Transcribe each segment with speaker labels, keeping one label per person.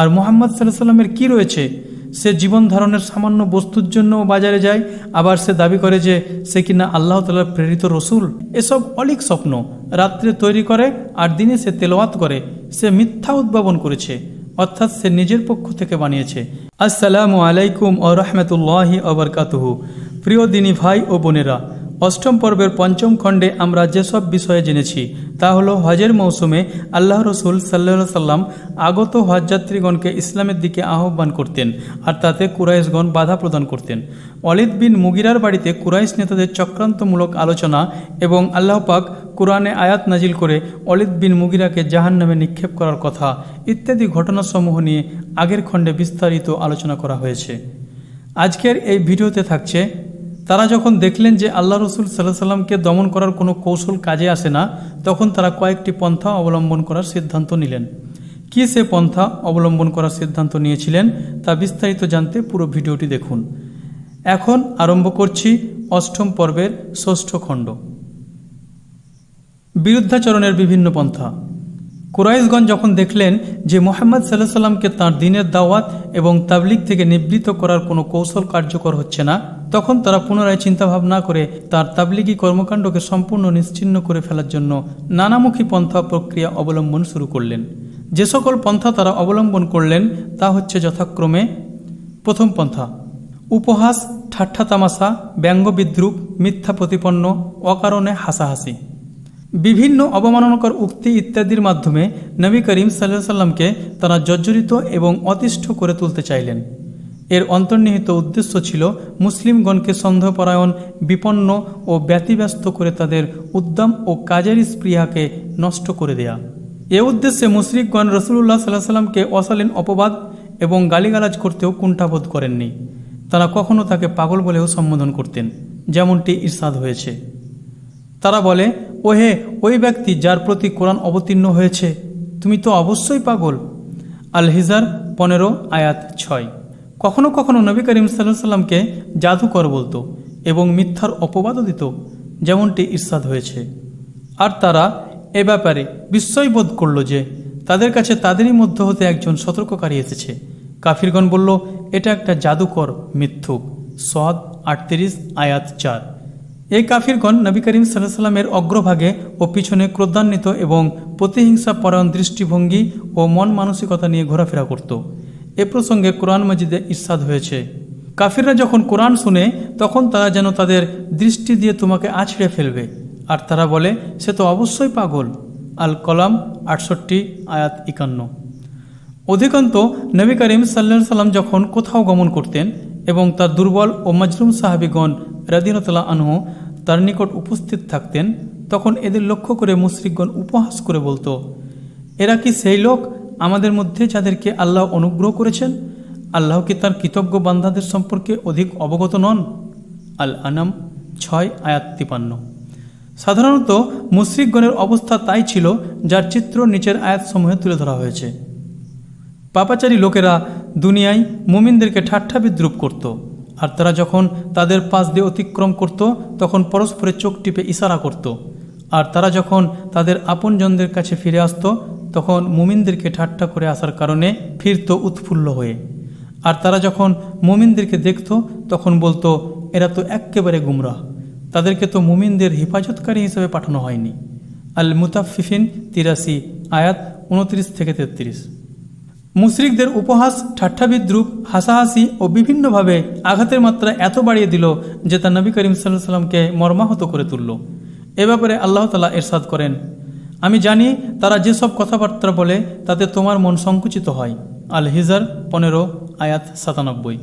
Speaker 1: আর মোহাম্মদ সাল্লাহ সাল্লামের কী রয়েছে? সে জীবন ধারণের সামান্য বস্তুর জন্য বাজারে যায়, আবার সে দাবি করে যে সে কিনা আল্লাহ তালার প্রেরিত রসুল? এসব অলিক স্বপ্ন। রাত্রে তৈরি করে আর দিনে সে তেলাওয়াত করে। সে মিথ্যা উদ্ভাবন করেছে, অর্থাৎ সে নিজের পক্ষ থেকে বানিয়েছে। আসসালামু আলাইকুম ও রহমতুল্লাহি অবরকাতুহু প্রিয় দিনী ভাই ও বোনেরা অষ্টম পর্বের পঞ্চম খণ্ডে আমরা যেসব বিষয়ে জেনেছি, তা হলো হজের মৌসুমে আল্লাহ রসুল সাল্লা সাল্লাম আগত হজযাত্রীগণকে ইসলামের দিকে আহ্বান করতেন আর তাতে কুরাইশগণ বাধা প্রদান করতেন। অলিদ বিন মুগিরার বাড়িতে কুরাইশ নেতাদের চক্রান্তমূলক আলোচনা এবং আল্লাহ পাক কোরআনে আয়াত নাজিল করে অলিদ বিন মুগিরাকে জাহান নামে নিক্ষেপ করার কথা ইত্যাদি ঘটনাসমূহ নিয়ে আগের খণ্ডে বিস্তারিত আলোচনা করা হয়েছে। আজকের এই ভিডিওতে থাকছে তারা যখন দেখলেন যে আল্লাহ রসুল সাল্লাহ সাল্লামকে দমন করার কোনো কৌশল কাজে আসে না, তখন তারা কয়েকটি পন্থা অবলম্বন করার সিদ্ধান্ত নিলেন। কি সে পন্থা অবলম্বন করার সিদ্ধান্ত নিয়েছিলেন, তা বিস্তারিত জানতে পুরো ভিডিওটি দেখুন। এখন আরম্ভ করছি অষ্টম পর্বের ষষ্ঠ খণ্ড। বিরুদ্ধাচরণের বিভিন্ন পন্থা। কুরাইশগঞ্জ যখন দেখলেন যে মোহাম্মদ সাল্লাহ সাল্লামকে তাঁর দিনের দাওয়াত এবং তাবলিক থেকে নিবৃত্ত করার কোনো কৌশল কার্যকর হচ্ছে না, তখন তারা পুনরায় চিন্তাভাবনা করে তার তাবলিগি কর্মকাণ্ডকে সম্পূর্ণ নিশ্চিহ্ন করে ফেলার জন্য নানামুখী পন্থা প্রক্রিয়া অবলম্বন শুরু করলেন। যে সকল পন্থা তারা অবলম্বন করলেন তা হচ্ছে যথাক্রমে, প্রথম পন্থা, উপহাস ঠাট্টা তামাশা ব্যঙ্গ বিদ্রুপ, মিথ্যা প্রতিপন্ন, অকারণে হাসাহাসি। বিভিন্ন অবমাননাকর উক্তি ইত্যাদির মাধ্যমে নবী করিম সাল্লাহ সাল্লামকে তারা জর্জরিত এবং অতিষ্ঠ করে তুলতে চাইলেন। এর অন্তর্নিহিত উদ্দেশ্য ছিল মুসলিমগণকে সন্দেহপরায়ণ, বিপন্ন ও ব্যতিব্যস্ত করে তাদের উদ্যম ও কাজের স্পৃহাকে নষ্ট করে দেয়া। এ উদ্দেশ্যে মুশরিকগণ রসুল্লাহ সাল্লাহ সাল্লামকে অশালীন অপবাদ এবং গালিগালাজ করতেও কুণ্ঠাবোধ করেননি। তারা কখনো তাকে পাগল বলেও সম্বোধন করতেন, যেমনটি ইরশাদ হয়েছে। তারা বলে ওহে, ওই ব্যক্তি যার প্রতি কোরআন অবতীর্ণ হয়েছে, তুমি তো অবশ্যই পাগল। আল হিজার পনেরো আয়াত ছয়। কখনো কখনো নবী করিম সাল্লাহ সাল্লামকে জাদুকর বলতো এবং মিথ্যার অপবাদও দিত, যেমনটি ইরশাদ হয়েছে। আর তারা এ ব্যাপারে বিস্ময়বোধ করল যে, তাদের কাছে তাদেরই মধ্য হতে একজন সতর্ককারী এসেছে। কাফিরগণ বলল, এটা একটা জাদুকর মিথ্যুক। সদ আটত্রিশ আয়াত চার। এই কাফিরগণ নবী করিম সাল্লামের অগ্রভাগে ও পিছনে ক্রোধান্বিত এবং প্রতিহিংসা পরায়ণ দৃষ্টিভঙ্গি ও মন মানসিকতা নিয়ে ঘোরাফেরা করত। এ প্রসঙ্গে কোরআন মজিদে ইস্সাদ হয়েছে। কাফিররা যখন কোরআন শুনে, তখন তারা যেন তাদের দৃষ্টি দিয়ে তোমাকে আছড়ে ফেলবে। আর তারা বলে, সে তো অবশ্যই পাগল। আল কলাম আটষট্টি, আয়াত একান্ন। অধিকান্ত নবী করিম সাল্লা সাল্লাম যখন কোথাও গমন করতেন এবং তার দুর্বল ও মজরুম সাহাবিগণ রাদিনতলা আনহ তার নিকট উপস্থিত থাকতেন, তখন এদের লক্ষ্য করে মুশরিকগণ উপহাস করে বলতো, এরা কি সেই লোক আমাদের মধ্যে যাদেরকে আল্লাহ অনুগ্রহ করেছেন? আল্লাহ কি তার কৃতজ্ঞ বান্ধাদের সম্পর্কে অধিক অবগত নন? আল আনাম ছয় আয়াত তিপান্ন। সাধারণত মুশরিকগণের অবস্থা তাই ছিল, যার চিত্র নিচের আয়াতসমূহে তুলে ধরা হয়েছে। পাপাচারী লোকেরা দুনিয়ায় মুমিনদেরকে ঠাট্টা বিদ্রুপ করত। আর তারা যখন তাদের পাশ দিয়ে অতিক্রম করত, তখন পরস্পরের চোখ টিপে ইশারা করত। আর তারা যখন তাদের আপনজনদের কাছে ফিরে আসতো, তখন মুমিনদেরকে ঠাট্টা করে আসার কারণে ফিরত উৎফুল্ল হয়ে। আর তারা যখন মুমিনদেরকে দেখত, তখন বলতো, এরা তো এক্কেবারে গুমরাহ। তাদেরকে তো মুমিনদের হেফাজতকারী হিসেবে পাঠানো হয়নি। আল মুতাফিফিন তিরাশি, আয়াত উনত্রিশ থেকে তেত্রিশ। মুশরিকদের উপহাস, ঠাট্টা ঠাট্টাবিদ্রুপ হাসাহাসি ও বিভিন্নভাবে আঘাতের মাত্রা এত বাড়িয়ে দিল যে তা নবী করিম সাল্লাহ সাল্লামকে মর্মাহত করে তুলল। এ ব্যাপারে আল্লাহ তালা এরশাদ করেন, আমি জানি তারা যেসব কথাবার্তা বলে তাতে তোমার মন সংকুচিত হয়। আল হিজার পনেরো, আয়াত সাতানব্বই।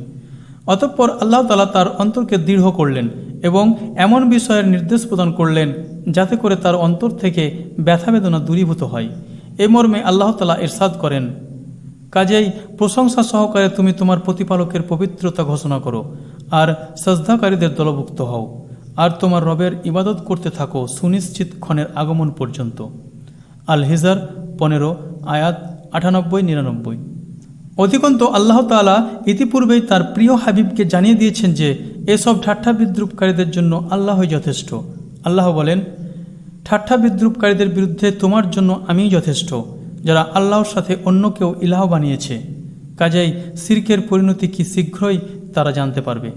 Speaker 1: অতঃপর আল্লাহ তালা তার অন্তরকে দৃঢ় করলেন এবং এমন বিষয়ের নির্দেশ প্রদান করলেন যাতে করে তার অন্তর থেকে ব্যথা বেদনা দূরীভূত হয়। এ মর্মে আল্লাহ তালা এরশাদ করেন কাজেই প্রশংসা সহকারে তুমি তোমার প্রতিপালকের পবিত্রতা ঘোষণা করো, আর শ্রদ্ধাকারীদের দলভুক্ত হও, আর তোমার রবের ইবাদত করতে থাকো সুনিশ্চিত ক্ষণের আগমন পর্যন্ত। আল হিজার পনেরো, আয়াত আটানব্বই, নিরানব্বই। অধিকন্ত আল্লাহ তালা ইতিপূর্বেই তার প্রিয় হাবিবকে জানিয়ে দিয়েছেন যে, এসব ঠাট্টা বিদ্রুপকারীদের জন্য আল্লাহই যথেষ্ট। আল্লাহ বলেন, ঠাট্টা বিদ্রুপকারীদের বিরুদ্ধে তোমার জন্য আমিই যথেষ্ট। যারা আল্লাহর সাথে অন্য কেউ ইলাহ বানিয়েছে, কাজেই সিরকের পরিণতি কি শীঘ্রই তারা জানতে পারবে।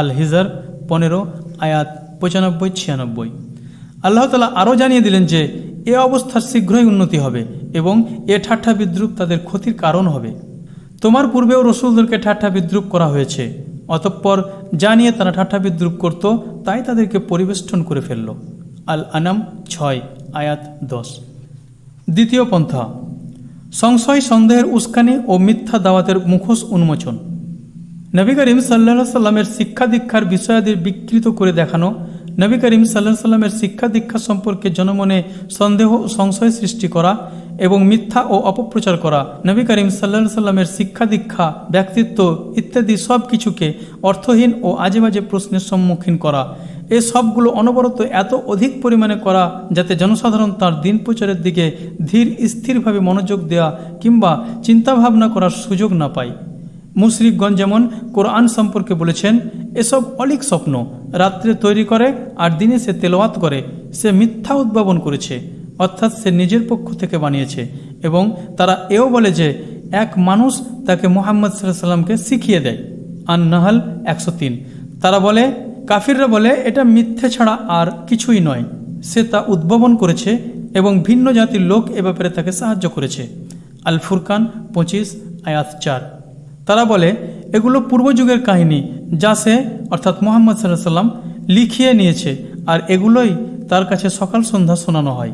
Speaker 1: আল হিজার পনেরো, আয়াত পঁচানব্বই, ছিয়ানব্বই। আল্লাহ তালা আরও জানিয়ে দিলেন যে, এ অবস্থার শীঘ্রই উন্নতি হবে এবং এ ঠাট্টা বিদ্রুপ তাদের ক্ষতির কারণ হবে। তোমার পূর্বেও রসুলদেরকে ঠাট্টা বিদ্রুপ করা হয়েছে, অতঃপর যা নিয়ে তারা ঠাট্টা বিদ্রুপ করত, তাই তাদেরকে পরিবেষ্টন করে ফেলল। আল আনাম ছয়, আয়াত দশ। দ্বিতীয় পন্থা, সংশয়, সন্দেহের উস্কানি ও মিথ্যা দাওয়াতের মুখোশ উন্মোচন। নবী করিম সাল্লাহ সাল্লামের শিক্ষা দীক্ষার বিষয়াদির বিকৃত করে দেখানো নবী করিম সাল্লাহ সাল্লামের শিক্ষা দীক্ষা সম্পর্কে জনমনে সন্দেহ ও সংশয় সৃষ্টি করা এবং মিথ্যা ও অপপ্রচার করা, নবী করিম সাল্লাহ সাল্লামের শিক্ষা দীক্ষা, ব্যক্তিত্ব ইত্যাদি সব কিছুকে অর্থহীন ও আজে বাজে প্রশ্নের সম্মুখীন করা এ সবগুলো অনবরত এত অধিক পরিমাণে করা যাতে জনসাধারণ তার দিন প্রচারের দিকে ধীর স্থিরভাবে মনোযোগ দেওয়া কিংবা চিন্তাভাবনা করার সুযোগ না পায়। মুশরিকগঞ্জ যেমন কোরআন সম্পর্কে বলেছেন, এসব অলিক স্বপ্ন। রাত্রে তৈরি করে আর দিনে সে তেলাওয়াত করে, সে মিথ্যা উদ্ভাবন করেছে, অর্থাৎ সে নিজের পক্ষ থেকে বানিয়েছে এবং তারা এও বলে যে, এক মানুষ তাকে মোহাম্মদ সাল্লামকে শিখিয়ে দেয়। আন নাহাল একশো তারা বলে কাফিররা বলে, এটা মিথ্যে ছাড়া আর কিছুই নয়। সে তা উদ্ভাবন করেছে এবং ভিন্ন জাতির লোক এ ব্যাপারে তাকে সাহায্য করেছে। আল ফুরকান পঁচিশ, আয়াত চার। তারা বলে, এগুলো পূর্বযুগের কাহিনী, যা সে, অর্থাৎ মোহাম্মদ সাল্লাহ সাল্লাম লিখিয়ে নিয়েছে, আর এগুলোই তার কাছে সকাল সন্ধ্যা শোনানো হয়।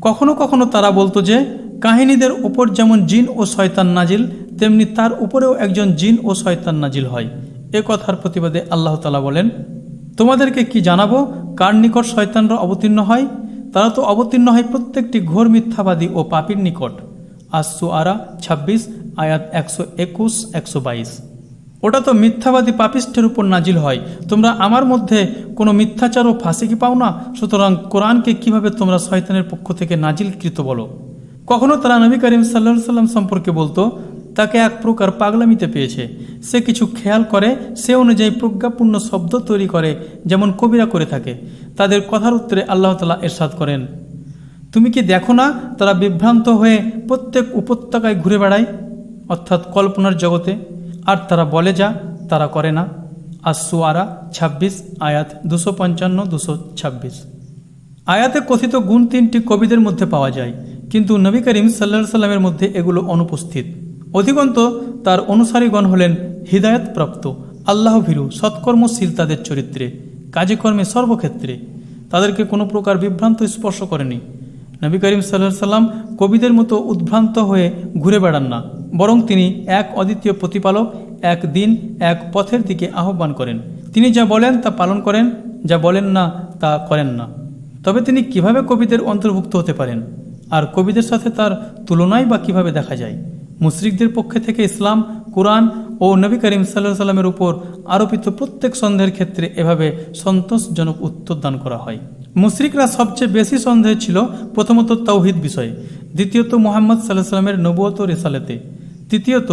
Speaker 1: কখনো কখনো তারা বলতো যে, কাহিনীদের উপর যেমন জিন ও শয়তান নাজিল, তেমনি তার উপরেও একজন জিন ও শয়তান নাজিল হয়। এ কথার প্রতিবাদে আল্লাহ তালা বলেন, তোমাদেরকে কি জানাব কার নিকট শয়তানরা অবতীর্ণ হয়? তারা তো অবতীর্ণ হয় প্রত্যেকটি ঘোর মিথ্যাবাদী ও পাপির নিকট। আসু আরা ছাব্বিশ, আয়াত একশো একুশ, একশো বাইশ। ওটা তো মিথ্যাবাদী পাপিষ্ঠের উপর নাজিল হয়। তোমরা আমার মধ্যে কোনো মিথ্যাচার ও ফাঁসি কি পাও না? সুতরাং কোরআনকে কীভাবে তোমরা শয়তানের পক্ষ থেকে নাজিলকৃত বলো? কখনো তারা নবী করিম সাল্লা সাল্লাম সম্পর্কে বলতো তাকে এক প্রকার পাগলামিতে পেয়েছে। সে কিছু খেয়াল করে, সে অনুযায়ী প্রজ্ঞাপূর্ণ শব্দ তৈরি করে, যেমন কবিরা করে থাকে। তাদের কথার উত্তরে আল্লাহ তালা এরশাদ করেন, তুমি কি দেখো না তারা বিভ্রান্ত হয়ে প্রত্যেক উপত্যকায় ঘুরে বেড়ায়? অর্থাৎ কল্পনার জগতে। আর তারা বলে যা, তারা করে না। আসুয়ারা ছাব্বিশ, আয়াত দুশো পঞ্চান্ন, দুশো ছাব্বিশ। আয়াতে কথিত গুণ তিনটি কবিদের মধ্যে পাওয়া যায়, কিন্তু নবী করিম সাল্লা সাল্লামের মধ্যে এগুলো অনুপস্থিত। অধিকন্ত তার অনুসারীগণ হলেন হৃদায়তপ্রাপ্ত আল্লাহ ভীরু সৎকর্মশীল তাদের চরিত্রে কাজে কর্মে সর্বক্ষেত্রে। তাদেরকে কোনো প্রকার বিভ্রান্ত স্পর্শ করেনি। নবী করিম সাল্লাহ সাল্লাম কবিদের মতো উদ্ভ্রান্ত হয়ে ঘুরে বেড়ান না, বরং তিনি এক অদ্বিতীয় প্রতিপালক, এক দিন, এক পথের দিকে আহ্বান করেন। তিনি যা বলেন তা পালন করেন, যা বলেন না তা করেন না। তবে তিনি কীভাবে কবিদের অন্তর্ভুক্ত হতে পারেন? আর কবিদের সাথে তার তুলনাই বা কীভাবে দেখা যায়? মুশরিকদের পক্ষে থেকে ইসলাম, কোরআন ও নবী করিম সাল্লাহ সাল্লামের উপর আরোপিত প্রত্যেক সন্দেহের ক্ষেত্রে এভাবে সন্তোষজনক উত্তর দান করা হয়। মুশরিকরা সবচেয়ে বেশি সন্দেহ ছিল প্রথমত তৌহিদ বিষয়ে, দ্বিতীয়ত মোহাম্মদ সাল্লাহ সাল্লামের নবুয়ত রেসালেতে, তৃতীয়ত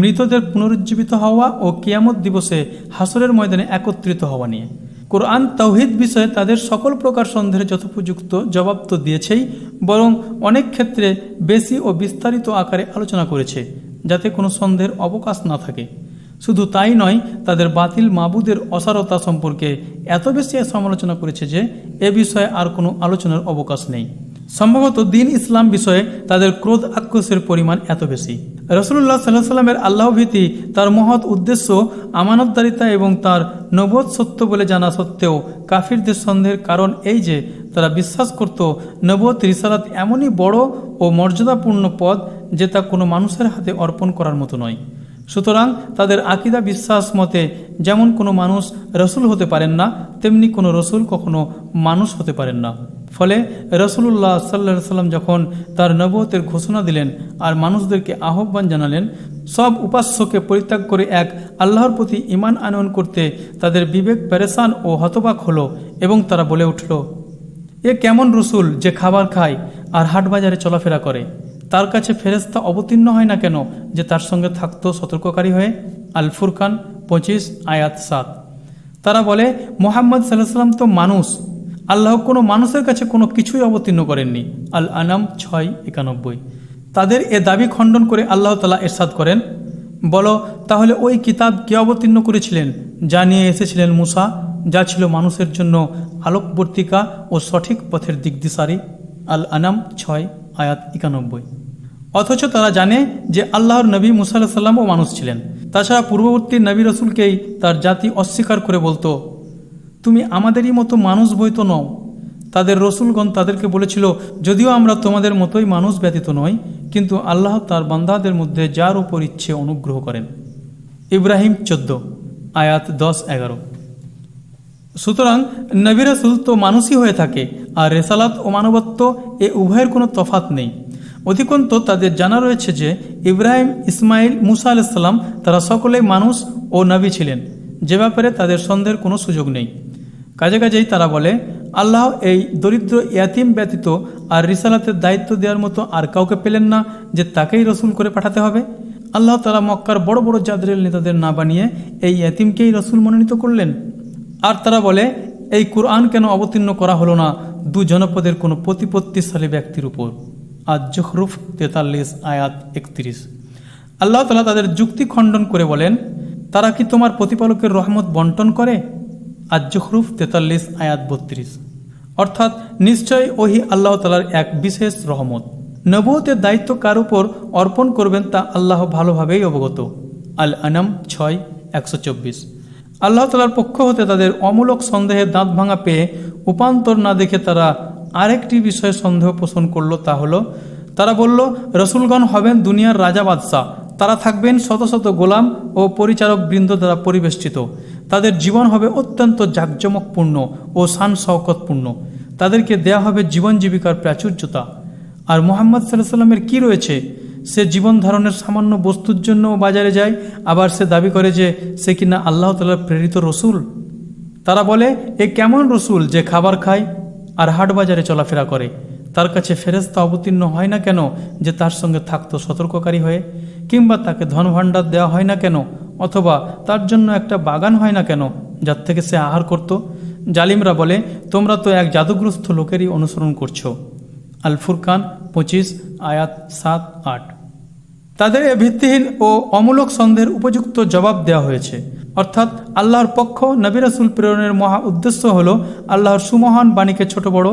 Speaker 1: মৃতদের পুনরুজ্জীবিত হওয়া ও কিয়ামত দিবসে হাসরের ময়দানে একত্রিত হওয়া নিয়ে। কোরআন তৌহিদ বিষয়ে তাদের সকল প্রকার সন্দেহের যথোপযুক্ত জবাব তো দিয়েছেই, বরং অনেক ক্ষেত্রে বেশি ও বিস্তারিত আকারে আলোচনা করেছে, যাতে কোনো সন্দেহের অবকাশ না থাকে। শুধু তাই নয়, তাদের বাতিল মাবুদের অসারতা সম্পর্কে এত বেশি সমালোচনা করেছে যে এ বিষয়ে আর কোনো আলোচনার অবকাশ নেই। সম্ভবত দিন ইসলাম বিষয়ে তাদের ক্রোধ আক্রোশের পরিমাণ এত বেশি। রসুল্লাহ সাল্লাহ সাল্লামের আল্লাহভীতি তার মহৎ উদ্দেশ্য আমানতদারিতা এবং তার নবোধ সত্য বলে জানা সত্ত্বেও কাফিরদের সন্দেহের কারণ এই যে তারা বিশ্বাস করত নবোধ রিসালাত এমনই বড় ও মর্যাদাপূর্ণ পদ যে তা কোনো মানুষের হাতে অর্পণ করার মতো নয়। সুতরাং তাদের আকিদা বিশ্বাস মতে যেমন কোনো মানুষ রসুল হতে পারেন না, তেমনি কোনো রসুল কখনো মানুষ হতে পারেন না। ফলে রসুল্লাহ সাল্লা সাল্লাম যখন তার নবতের ঘোষণা দিলেন আর মানুষদেরকে আহ্বান জানালেন, সব উপাস্যকে পরিত্যাগ করে এক আল্লাহর প্রতি ইমান আনয়ন করতে তাদের বিবেক প্যারেসান ও হতবাক হলো এবং তারা বলে উঠল, এ কেমন রসুল যে খাবার খায় আর হাট বাজারে চলাফেরা করে? তার কাছে ফেরেস্তা অবতীর্ণ হয় না কেন যে তার সঙ্গে থাকতো সতর্ককারী হয়ে? আল ফুরকান পঁচিশ, আয়াত সাত। তারা বলে, মোহাম্মদ সাল্লাহ সাল্লাম তো মানুষ। আল্লাহ কোনো মানুষের কাছে কোনো কিছুই অবতীর্ণ করেননি। আল আনাম ছয়, একানব্বই। তাদের এ দাবি খণ্ডন করে আল্লাহ তালা এরশাদ করেন, বলো, তাহলে ওই কিতাব কে অবতীর্ণ করেছিলেন? যা নিয়ে এসেছিলেন মুসা, যা ছিল মানুষের জন্য আলোকবর্তিকা ও সঠিক পথের দিকদিশারি। আল আনাম ছয় আয়াত একানব্বই। অথচ তারা জানে যে আল্লাহর নবী মুসা আল্লাহ সাল্লামও মানুষ ছিলেন। তাছাড়া পূর্ববর্তী নবী রসুলকেই তার জাতি অস্বীকার করে বলতো, তুমি আমাদেরই মতো মানুষ বই তো নও। তাদের রসুলগণ তাদেরকে বলেছিল, যদিও আমরা তোমাদের মতোই মানুষ ব্যতীত নই, কিন্তু আল্লাহ তার বান্দাদের মধ্যে যার উপর ইচ্ছে অনুগ্রহ করেন। ইব্রাহিম চোদ্দ, আয়াত দশ এগারো। সুতরাং নবী রাসুল তো মানুষই হয়ে থাকে, আর রেসালাত ও মানবত্ব এ উভয়ের কোনো তফাত নেই। অধিকন্ত তাদের জানা রয়েছে যে ইব্রাহিম, ইসমাইল, মুসা আলাইসাল্লাম তারা সকলেই মানুষ ও নবী ছিলেন, যে ব্যাপারে তাদের সন্দেহের কোনো সুযোগ নেই। কাজে কাজেই তারা বলে, আল্লাহ এই দরিদ্র ইয়াতিম ব্যতীত আর রিসালাতের দায়িত্ব দেওয়ার মতো আর কাউকে পেলেন না যে তাকেই রসুল করে পাঠাতে হবে। আল্লাহ তালা মক্কার বড় বড় জাদরেল নেতাদের না বানিয়ে এই ইয়াতিমকেই রসুল মনোনীত করলেন। আর তারা বলে, এই কোরআন কেন অবতীর্ণ করা হলো না? দু জনপদের কোনো প্রতিপত্তিশালী ব্যক্তির উপর। আজ জহরুফ তেতাল্লিশ আয়াত একত্রিশ। আল্লাহ তালা তাদের যুক্তি খণ্ডন করে বলেন, তারা কি তোমার প্রতিপালকের রহমত বন্টন করে? আজ জহরুফ তেতাল্লিশ আয়াত বত্রিশ। অর্থাৎ নিশ্চয় ওহি আল্লাহ তালার এক বিশেষ রহমত। নবুয়তের দায়িত্ব কার উপর অর্পণ করবেন তা আল্লাহ ভালোভাবেই অবগত। আল আনাম ছয়, একশো চব্বিশ। আল্লাহ তালার পক্ষ হতে তাদের অমূলক সন্দেহের দাঁত ভাঙা পেয়ে উপান্তর না দেখে তারা আরেকটি বিষয়ে সন্দেহ পোষণ করল, তা হলো, তারা বলল, রসুলগণ হবেন দুনিয়ার রাজা বাদশাহ। তারা থাকবেন শত শত গোলাম ও পরিচারক বৃন্দ দ্বারা পরিবেষ্টিত। তাদের জীবন হবে অত্যন্ত জাঁকজমকপূর্ণ ও শান শওকতপূর্ণ তাদেরকে দেয়া হবে জীবন জীবিকার প্রাচুর্যতা। আর মোহাম্মদ সাল্লাহ সাল্লামের কী রয়েছে? সে জীবন ধারণের সামান্য বস্তুর জন্য বাজারে যায়, আবার সে দাবি করে যে সে কিনা আল্লাহ তালার প্রেরিত রসুল। তারা বলে, এ কেমন রসুল যে খাবার খায় আর হাট বাজারে চলাফেরা করে? তার কাছে ফেরেস্তা অবতীর্ণ হয় না কেন যে তার সঙ্গে থাকতো সতর্ককারী হয়ে? কিংবা তাকে ধনভাণ্ডার দেওয়া হয় না কেন? অথবা তার জন্য একটা বাগান হয় না কেন যার থেকে সে আহার করত? জালিমরা বলে, তোমরা তো এক জাদুগ্রস্ত লোকেরই অনুসরণ করছ। আল ফুরকান পঁচিশ, আয়াত সাত, আট। তাদের এ ভিত্তিহীন ও অমূলক সন্দেহের উপযুক্ত জবাব দেওয়া হয়েছে। অর্থাৎ আল্লাহর পক্ষ নবী রাসুল প্রেরণের মহা উদ্দেশ্য হল আল্লাহর সুমহান বাণীকে ছোট বড়,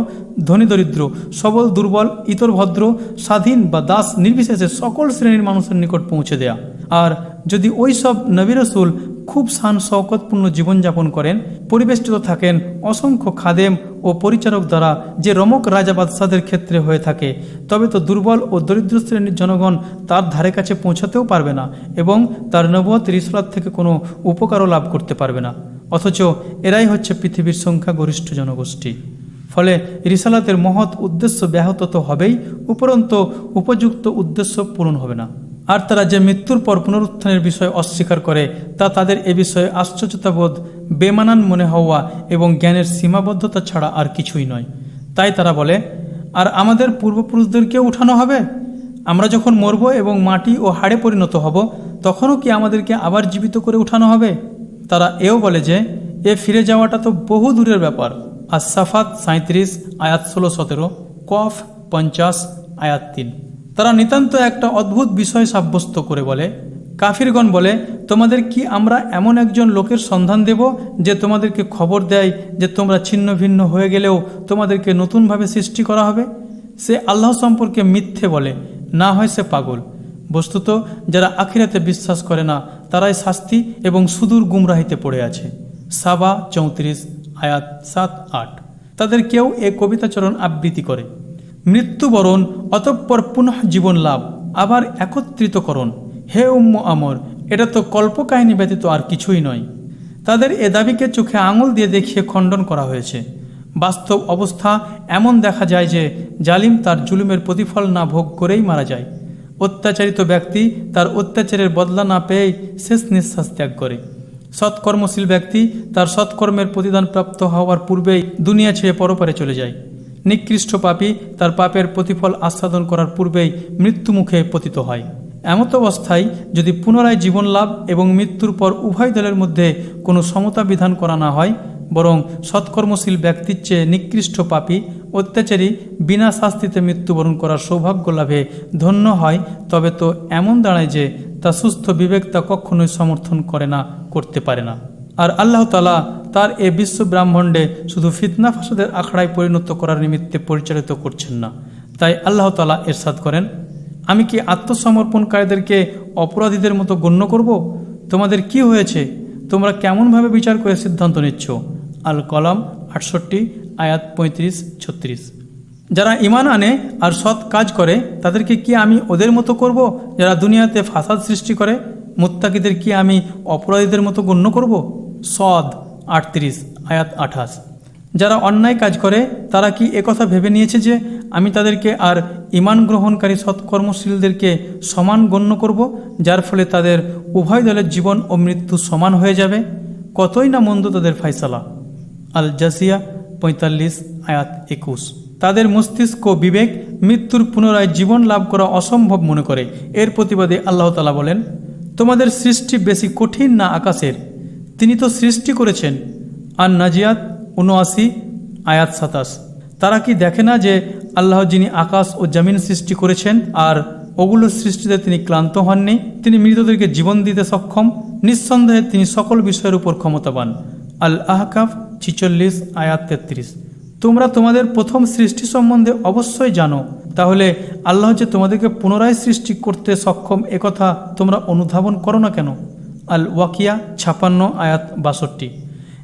Speaker 1: ধনী দরিদ্র, সবল, দুর্বল, ইতর ভদ্র, স্বাধীন বা দাস নির্বিশেষে সকল শ্রেণির মানুষের নিকট পৌঁছে দেয়া। আর যদি ওই সব নবী রসুল খুব শান শওকতপূর্ণ জীবনযাপন করেন, পরিবেষ্টিত থাকেন অসংখ্য খাদেম ও পরিচারক দ্বারা যে রমক রাজা বাদশাদের ক্ষেত্রে হয়ে থাকে। তবে তো দুর্বল ও দরিদ্র শ্রেণির জনগণ তার ধারে কাছে পৌঁছাতেও পারবে না এবং তার নবত রিসলাত থেকে কোনো উপকারও লাভ করতে পারবে না। অথচ এরাই হচ্ছে পৃথিবীর সংখ্যাগরিষ্ঠ জনগোষ্ঠী। ফলে রিসালাতের মহৎ উদ্দেশ্য ব্যাহত তো হবেই, উপরন্ত উপযুক্ত উদ্দেশ্য পূরণ হবে না। আর তারা যে মৃত্যুর পর পুনরুত্থানের বিষয় অস্বীকার করে, তা তাদের এ বিষয়ে আশ্চর্যতাবোধ, বেমানান মনে হওয়া এবং জ্ঞানের সীমাবদ্ধতা ছাড়া আর কিছুই নয়। তাই তারা বলে, আর আমাদের পূর্বপুরুষদেরকেও উঠানো হবে? আমরা যখন মরব এবং মাটি ও হাড়ে পরিণত হব, তখনও কি আমাদেরকে আবার জীবিত করে উঠানো হবে? তারা এও বলে যে, এ ফিরে যাওয়াটা তো বহু দূরের ব্যাপার। আর সাফাত সাঁত্রিশ আয়াত ষোলো সতেরো, কফ পঞ্চাশ, আয়াত তিন। তারা নিতান্ত একটা অদ্ভুত বিষয় সাব্যস্ত করে বলে। কাফিরগণ বলে, তোমাদের কি আমরা এমন একজন লোকের সন্ধান দেব যে তোমাদেরকে খবর দেয় যে তোমরা ছিন্ন ভিন্ন হয়ে গেলেও তোমাদেরকে নতুনভাবে সৃষ্টি করা হবে? সে আল্লাহ সম্পর্কে মিথ্যে বলে, না হয় সে পাগল। বস্তুত, যারা আখিরাতে বিশ্বাস করে না, তারাই শাস্তি এবং সুদূর গুমরাহিতে পড়ে আছে। সাবা চৌত্রিশ, আয়াত সাত আট। তাদের কেউ এ কবিতাচরণ আবৃত্তি করে। মৃত্যুবরণ অতঃপর পুনঃ জীবন লাভ, আবার একত্রিতকরণ। হে উম্ম আমর, এটা তো কল্পকাহিনী ব্যতীত আর কিছুই নয়। তাদের এ দাবিকে চোখে আঙুল দিয়ে দেখিয়ে খণ্ডন করা হয়েছে। বাস্তব অবস্থা এমন দেখা যায় যে জালিম তার জুলুমের প্রতিফল না ভোগ করেই মারা যায়। অত্যাচারিত ব্যক্তি তার অত্যাচারের বদলা না পেয়েই শেষ নিঃশ্বাস ত্যাগ করে। সৎকর্মশীল ব্যক্তি তার সৎকর্মের প্রতিদান প্রাপ্ত হওয়ার পূর্বেই দুনিয়া ছেড়ে পরপারে চলে যায়। নিকৃষ্ট পাপী তার পাপের প্রতিফল আস্বাদন করার পূর্বেই মৃত্যুমুখে পতিত হয়। এমত অবস্থায় যদি পুনরায় জীবন লাভ এবং মৃত্যুর পর উভয় দলের মধ্যে কোনো সমতা বিধান করা না হয়, বরং সৎকর্মশীল ব্যক্তির চেয়ে নিকৃষ্ট পাপী, অত্যাচারী বিনা শাস্তিতে মৃত্যুবরণ করার সৌভাগ্য লাভে ধন্য হয়, তবে তো এমন দাঁড়ায় যে তা সুস্থ বিবেক তা কখনোই সমর্থন করে না, করতে পারে না। আর আল্লাহ তালা তার এ বিশ্ব ব্রাহ্মণ্ডে শুধু ফিতনা ফাসাদের আখড়ায় পরিণত করার নিমিত্তে পরিচালিত করছেন না। তাই আল্লাহ তালা এরশাদ করেন, আমি কি আত্মসমর্পণকারীদেরকে অপরাধীদের মতো গণ্য করব? তোমাদের কি হয়েছে? তোমরা কেমনভাবে বিচার করে সিদ্ধান্ত নিচ্ছ? আল কলাম আটষট্টি, আয়াত পঁয়ত্রিশ, ছত্রিশ। যারা ইমান আনে আর সৎ কাজ করে, তাদেরকে কি আমি ওদের মতো করব? যারা দুনিয়াতে ফাসাদ সৃষ্টি করে, মুত্তাকিদের কি আমি অপরাধীদের মতো গণ্য করব? সদ আটত্রিশ, আয়াত আঠাশ। যারা অন্যায় কাজ করে, তারা কি একথা ভেবে নিয়েছে যে আমি তাদেরকে আর ইমান গ্রহণকারী সৎকর্মশীলদেরকে সমান গণ্য করব, যার ফলে তাদের উভয় দলের জীবন ও মৃত্যু সমান হয়ে যাবে? কতই না মন্দ তাদের ফাইসালা। আল জাসিয়া পঁয়তাল্লিশ, আয়াত একুশ। তাদের মস্তিষ্ক বিবেক মৃত্যুর পুনরায় জীবন লাভ করা অসম্ভব মনে করে। এর প্রতিবাদে আল্লাহ তালা বলেন, তোমাদের সৃষ্টি বেশি কঠিন না আকাশের? তিনি তো সৃষ্টি করেছেন। আর নাজিয়াত উনআশি আয়াত সাতাশ। তারা কি দেখে না যে আল্লাহ যিনি আকাশ ও জমিন সৃষ্টি করেছেন আর ওগুলো সৃষ্টিতে তিনি ক্লান্ত হননি? তিনি মৃতদেরকে জীবন দিতে সক্ষম। নিঃসন্দেহে তিনি সকল বিষয়ের উপর ক্ষমতাবান। আল আহকাফ ছিচল্লিশ, আয়াত তেত্রিশ। তোমরা তোমাদের প্রথম সৃষ্টি সম্বন্ধে অবশ্যই জানো। তাহলে আল্লাহ যে তোমাদেরকে পুনরায় সৃষ্টি করতে সক্ষম একথা তোমরা অনুধাবন করো না কেন? আল ওয়াকিয়া ছাপান্ন, আয়াত বাষট্টি।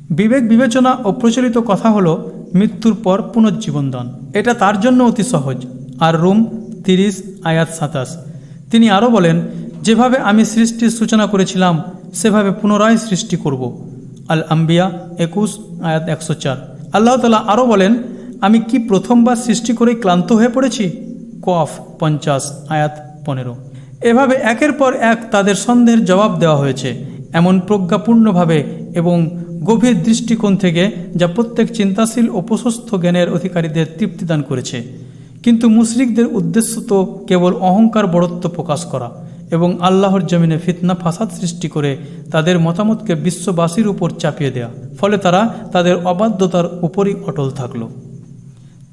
Speaker 1: বিবেক বিবেচনা ও প্রচলিত কথা হলো মৃত্যুর পর পুনর্জীবন দান এটা তার জন্য অতি সহজ। আর রুম তিরিশ, আয়াত সাতাশ। তিনি আরও বলেন, যেভাবে আমি সৃষ্টির সূচনা করেছিলাম, সেভাবে পুনরায় সৃষ্টি করব। আল আম্বিয়া একুশ, আয়াত একশো চার। আল্লাহ তালা আরও বলেন, আমি কি প্রথমবার সৃষ্টি করেই ক্লান্ত হয়ে পড়েছি? কফ পঞ্চাশ, আয়াত পনেরো। এভাবে একের পর এক তাদের সন্দেহের জবাব দেওয়া হয়েছে। এমন প্রজ্ঞাপূর্ণভাবে এবং গভীর দৃষ্টিকোণ থেকে যা প্রত্যেক চিন্তাশীল ও প্রশস্ত জ্ঞানের অধিকারীদের তৃপ্তিদান করেছে। কিন্তু মুশরিকদের উদ্দেশ্য তো কেবল অহংকার বড়ত্ব প্রকাশ করা এবং আল্লাহর জমিনে ফিতনা ফাসাদ সৃষ্টি করে তাদের মতামতকে বিশ্ববাসীর উপর চাপিয়ে দেয়া, ফলে তারা তাদের অবাধ্যতার উপরই অটল থাকল।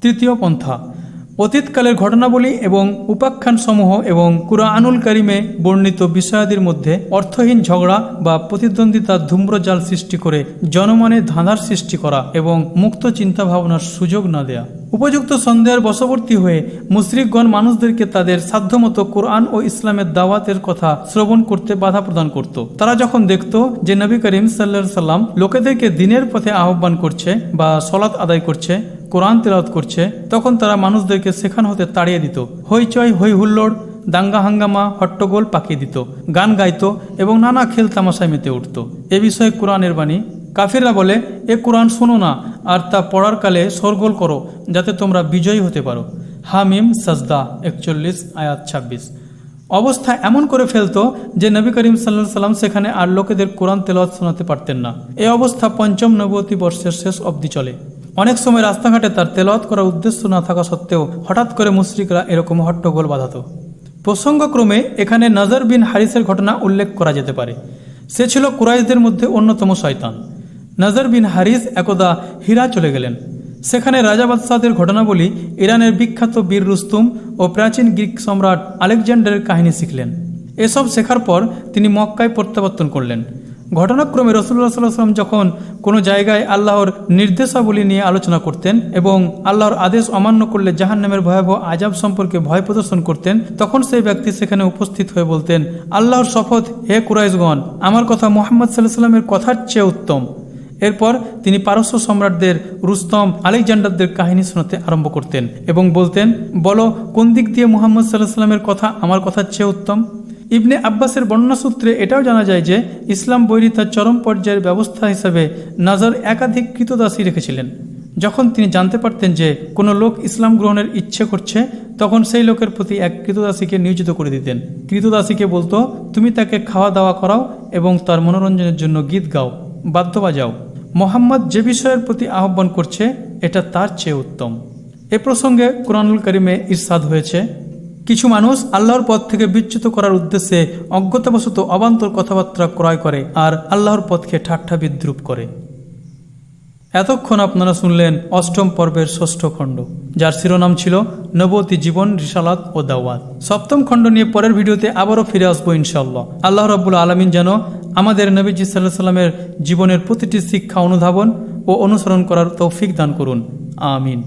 Speaker 1: তৃতীয় পন্থা অতীতকালের ঘটনাবলী এবং উপাখ্যানসমূহ এবং কুরআনুল কারিমে বর্ণিত বিষয়াদির মধ্যে অর্থহীন ঝগড়া বা প্রতিদ্বন্দ্বিতার ধূম্রজাল সৃষ্টি করে জনমনে ধাঁধার সৃষ্টি করা এবং মুক্ত চিন্তা ভাবনার সুযোগ না দেয়া। উপযুক্ত সন্দেহের বশবর্তী হয়ে মুশরিকগণ মানুষদেরকে তাদের সাধ্যমতো কোরআন ও ইসলামের দাওয়াতের কথা শ্রবণ করতে বাধা প্রদান করত। তারা যখন দেখত যে নবী করিম সাল্লা সাল্লাম লোকেদেরকে দিনের পথে আহ্বান করছে বা সলাৎ আদায় করছে, কোরআন তেলাওয়াত করছে, তখন তারা মানুষদেরকে সেখান হতে তাড়িয়ে দিত। হইচই হই হুল্লোড় দাঙ্গা হাঙ্গামা, হট্টগোল পাকিয়ে দিত, গান গাইত এবং নানা খেল তামাশায় মেতে উঠত। এ বিষয়ে কোরআনের বাণী কাফিররা বলে, এ কোরআন শোনো না, আর তা পড়ার কালে সরগোল করো, যাতে তোমরা বিজয়ী হতে পারো। হামিম সাজদা একচল্লিশ, আয়াত ছাব্বিশ। অবস্থা এমন করে ফেলতো যে নবী করিম সাল্লা সাল্লাম সেখানে আর লোকেদের কোরআন তেলাওয়াত শোনাতে পারতেন না। এই অবস্থা পঞ্চম নবতী বর্ষের শেষ অবধি চলে। অনেক সময় রাস্তাঘাটে তার তেলাওয়াত করার উদ্দেশ্য না থাকা সত্ত্বেও হঠাৎ করে মুশ্রিকরা এরকম হট্টগোল বাঁধাত। প্রসঙ্গক্রমে এখানে নজর বিন হারিসের ঘটনা উল্লেখ করা যেতে পারে। সে ছিল কুরাইশদের মধ্যে অন্যতম শয়তান। নজর বিন হারিস একদা হীরা চলে গেলেন। সেখানে রাজা বাদশাদের ঘটনাবলী ইরানের বিখ্যাত বীর রুস্তুম ও প্রাচীন গ্রিক সম্রাট আলেকজান্ডারের কাহিনী শিখলেন। এসব শেখার পর তিনি মক্কায় প্রত্যাবর্তন করলেন। ঘটনাক্রমে রসুল্লাহ সাল্লাম যখন কোনো জায়গায় আল্লাহর নির্দেশাবলী নিয়ে আলোচনা করতেন এবং আল্লাহর আদেশ অমান্য করলে জাহান্নামের ভয়াবহ আজাব সম্পর্কে ভয় প্রদর্শন করতেন, তখন সেই ব্যক্তি সেখানে উপস্থিত হয়ে বলতেন, আল্লাহর শপথ, হে কুরাইশগণ, আমার কথা মোহাম্মদ সাল্লাহ সাল্লামের কথার চেয়ে উত্তম। এরপর তিনি পারস্য সম্রাটদের রুস্তম আলেকজান্ডারদের কাহিনী শোনাতে আরম্ভ করতেন এবং বলতেন, বলো, কোন দিক দিয়ে মুহাম্মদ সাল্লাহ সাল্লামের কথা আমার কথার চেয়ে উত্তম? ইবনে আব্বাসের বর্ণনা সূত্রে এটাও জানা যায় যে, ইসলাম বৈরী তার চরম পর্যায়ের ব্যবস্থা হিসাবে নজর একাধিক কৃতদাসী রেখেছিলেন। যখন তিনি জানতে পারতেন যে কোনো লোক ইসলাম গ্রহণের ইচ্ছে করছে, তখন সেই লোকের প্রতি এক কৃতদাসীকে নিয়োজিত করে দিতেন। কৃতদাসীকে বলতো, তুমি তাকে খাওয়া দাওয়া করাও এবং তার মনোরঞ্জনের জন্য গীত গাও বাদ্য বাজাও মোহাম্মদ যে বিষয়ের প্রতি আহ্বান করছে, এটা তার চেয়ে উত্তম। এ প্রসঙ্গে কোরআনুল করিমে ইরশাদ হয়েছে, কিছু মানুষ আল্লাহর পথ থেকে বিচ্যুত করার উদ্দেশ্যে অজ্ঞতাবশত অবান্তর কথাবার্তা ক্রয় করে আর আল্লাহর পথকে ঠাট্টা বিদ্রুপ করে। এতক্ষণ আপনারা শুনলেন অষ্টম পর্বের ষষ্ঠ খণ্ড, যার শিরোনাম ছিল নবতী জীবন, রিসালাত ও দাওয়াত। সপ্তম খণ্ড নিয়ে পরের ভিডিওতে আবারও ফিরে আসব ইনশাল্লাহ আল্লাহ রব্বুল আলমিন যেন আমাদের নবীজি সাল্লাহ সাল্লামের জীবনের প্রতিটি শিক্ষা, অনুধাবন ও অনুসরণ করার তৌফিক দান করুন। আমিন।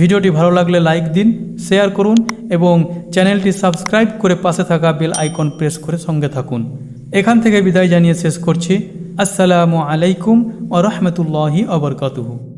Speaker 1: ভিডিওটি ভালো লাগলে লাইক দিন, শেয়ার করুন এবং চ্যানেলটি সাবস্ক্রাইব করে পাশে থাকা বেল আইকন প্রেস করে সঙ্গে থাকুন। এখান থেকে বিদায় জানিয়ে শেষ করছি। আসসালামু আলাইকুম ও রহমতুল্লাহি আবরকাতুহু